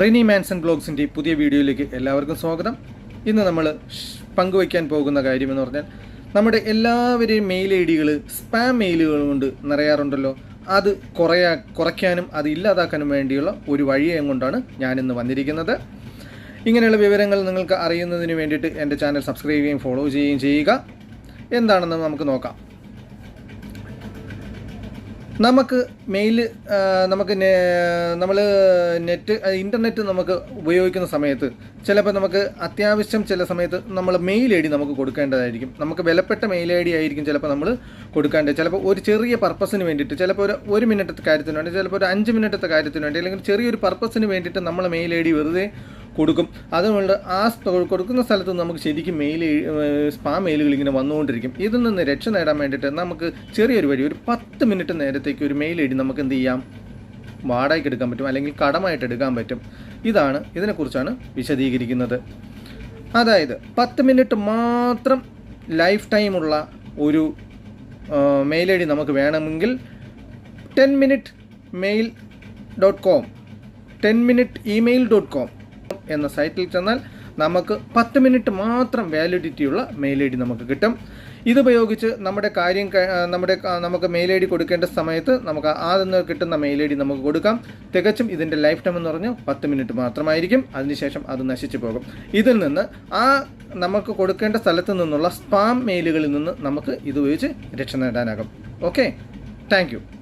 Rini Manson ബ്ലോഗ്സിന്റെ പുതിയ വീഡിയോയിലേക്ക് എല്ലാവർക്കും സ്വാഗതം. ഇന്ന് നമ്മൾ പങ്കുവയ്ക്കാൻ പോകുന്ന കാര്യമെന്ന് പറഞ്ഞാൽ നമ്മുടെ എല്ലാവരെയും മെയിൽ ഐ ഡികൾ സ്പാം മെയിലുകൾ കൊണ്ട് നിറയാറുണ്ടല്ലോ. അത് കുറയാ കുറയ്ക്കാനും അത് ഇല്ലാതാക്കാനും വേണ്ടിയുള്ള ഒരു വഴിയും കൊണ്ടാണ് ഞാനിന്ന് വന്നിരിക്കുന്നത്. ഇങ്ങനെയുള്ള വിവരങ്ങൾ നിങ്ങൾക്ക് അറിയുന്നതിന് വേണ്ടിയിട്ട് എന്റെ ചാനൽ സബ്സ്ക്രൈബ് ചെയ്യുകയും ഫോളോ ചെയ്യുകയും ചെയ്യുക. എന്താണെന്ന് നമുക്ക് നോക്കാം. നമുക്ക് മെയിൽ നമുക്ക് നമ്മൾ നെറ്റ് ഇന്റർനെറ്റ് നമുക്ക് ഉപയോഗിക്കുന്ന സമയത്ത് ചിലപ്പോൾ നമുക്ക് അത്യാവശ്യം ചില സമയത്ത് നമ്മൾ മെയിൽ ഐ ഡി നമുക്ക് കൊടുക്കേണ്ടതായിരിക്കും. നമുക്ക് വിലപ്പെട്ട മെയിൽ ഐ ഡി ആയിരിക്കും ചിലപ്പോൾ നമ്മൾ കൊടുക്കേണ്ടത് ചിലപ്പോൾ ഒരു ചെറിയ പർപ്പസിന് വേണ്ടിയിട്ട് ചിലപ്പോൾ ഒരു ഒരു മിനിറ്റത്തെ കാര്യത്തിന് വേണ്ടി ചിലപ്പോൾ ഒരു അഞ്ച് മിനിറ്റത്തെ കാര്യത്തിന് വേണ്ടി അല്ലെങ്കിൽ ചെറിയൊരു പർപ്പസിന് വേണ്ടിയിട്ട് നമ്മൾ മെയിൽ ഐ ഡി വെറുതെ കൊടുക്കും. അതുകൊണ്ട് ആ കൊടുക്കുന്ന സ്ഥലത്ത് നമുക്ക് ശരിക്കും മെയിൽ സ്പാം മെയിലുകൾ ഇങ്ങനെ വന്നുകൊണ്ടിരിക്കും. ഇതിൽ നിന്ന് രക്ഷ നേടാൻ വേണ്ടിയിട്ട് നമുക്ക് ചെറിയൊരു വഴി ഒരു പത്ത് മിനിറ്റ് നേരത്തേക്ക് ഒരു മെയിൽ ഐ നമുക്ക് എന്ത് ചെയ്യാം? വാടകയ്ക്ക് എടുക്കാൻ പറ്റും അല്ലെങ്കിൽ കടമായിട്ട് എടുക്കാൻ പറ്റും. ഇതാണ് ഇതിനെക്കുറിച്ചാണ് വിശദീകരിക്കുന്നത്. അതായത് പത്ത് മിനിറ്റ് മാത്രം ലൈഫ് ടൈമുള്ള ഒരു മെയിൽ ഐ ഡി നമുക്ക് വേണമെങ്കിൽ ten minute mail dot com ten minute email dot com എന്ന സൈറ്റിൽ ചെന്നാൽ നമുക്ക് പത്ത് മിനിറ്റ് മാത്രം വാലിഡിറ്റിയുള്ള മെയിൽ ഐ ഡി നമുക്ക് കിട്ടും. ഇതുപയോഗിച്ച് നമ്മുടെ കാര്യം നമ്മുടെ നമുക്ക് മെയിൽ ഐ ഡി കൊടുക്കേണ്ട സമയത്ത് നമുക്ക് ആദ്യം കിട്ടുന്ന മെയിൽ ഐ ഡി നമുക്ക് കൊടുക്കാം. തികച്ചും ഇതിന്റെ ലൈഫ് ടൈം എന്ന് പറഞ്ഞാൽ പത്ത് മിനിറ്റ് മാത്രമായിരിക്കും. അതിനുശേഷം അത് നശിച്ചു പോകും. ഇതിൽ നിന്ന് ആ നമുക്ക് കൊടുക്കേണ്ട സ്ഥലത്ത് നിന്നുള്ള സ്പാം മെയിലുകളിൽ നിന്ന് നമുക്ക് ഇതുപയോഗിച്ച് രക്ഷ നേടാനാകും. Okay thank